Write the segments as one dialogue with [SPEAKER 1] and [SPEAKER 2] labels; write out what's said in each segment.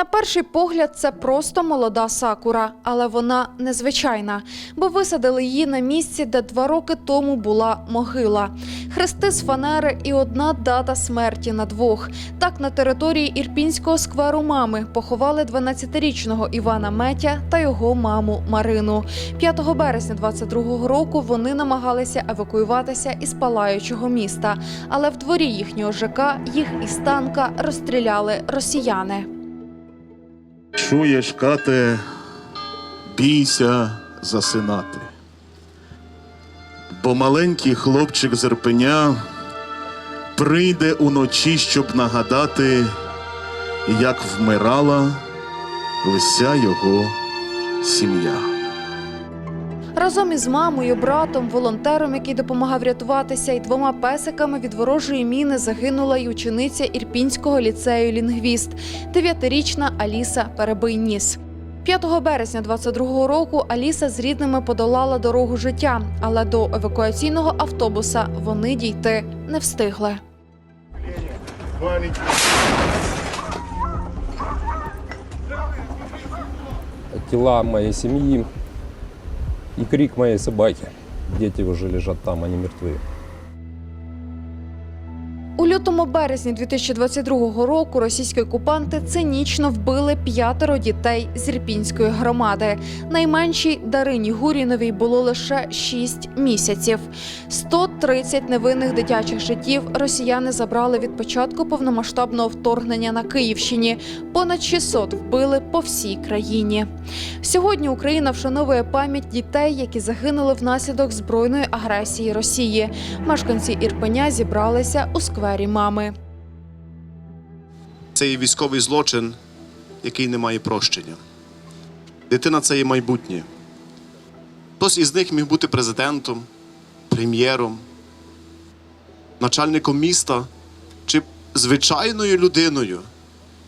[SPEAKER 1] На перший погляд, це просто молода сакура, але вона незвичайна, бо висадили її на місці, де два роки тому була могила. Хрести з фанери і одна дата смерті на двох. Так на території ірпінського скверу мами поховали 12-річного Івана Метя та його маму Марину. 5 березня 22-го року вони намагалися евакуюватися із палаючого міста, але в дворі їхнього ЖК їх із танка розстріляли росіяни.
[SPEAKER 2] Чуєш, кате, бійся засинати. Бо маленький хлопчик з Ірпеня прийде уночі, щоб нагадати, як вмирала вся його сім'я.
[SPEAKER 1] Разом із мамою, братом, волонтером, який допомагав рятуватися, і двома песиками від ворожої міни загинула й учениця Ірпінського ліцею лінгвіст, дев'ятирічна Аліса Перебийніс. 5 березня 22-го року Аліса з рідними подолала дорогу життя, але до евакуаційного автобуса вони дійти не встигли.
[SPEAKER 3] тела моей семьи и крик моей собаки. Дети уже лежат там, они мертвы.
[SPEAKER 1] Лютому березні 2022 року російські окупанти цинічно вбили п'ятеро дітей з Ірпінської громади. Найменшій Дарині Гуріновій було лише 6 місяців. 130 невинних дитячих життів росіяни забрали від початку повномасштабного вторгнення на Київщині. Понад 600 вбили по всій країні. Сьогодні Україна вшановує пам'ять дітей, які загинули внаслідок збройної агресії Росії. Мешканці Ірпеня зібралися у сквері мами.
[SPEAKER 4] Це є військовий злочин, який не має прощення. Дитина це є майбутнє. Хтось із них міг бути президентом, прем'єром, начальником міста чи звичайною людиною,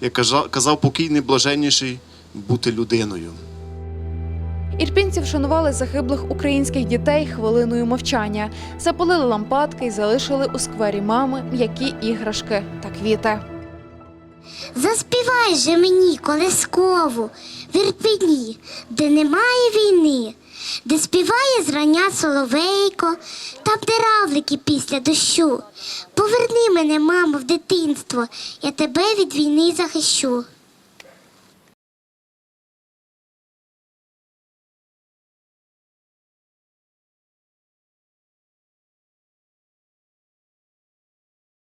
[SPEAKER 4] як казав покійний блаженніший, бути людиною.
[SPEAKER 1] Ірпінці вшанували загиблих українських дітей хвилиною мовчання, запалили лампадки і залишили у сквері мами м'які іграшки та квіти.
[SPEAKER 5] Заспівай же мені колискову в Ірпені, де немає війни, де співає зрання соловейко, там, де равлики після дощу. Поверни мене, мамо, в дитинство, я тебе від війни захищу.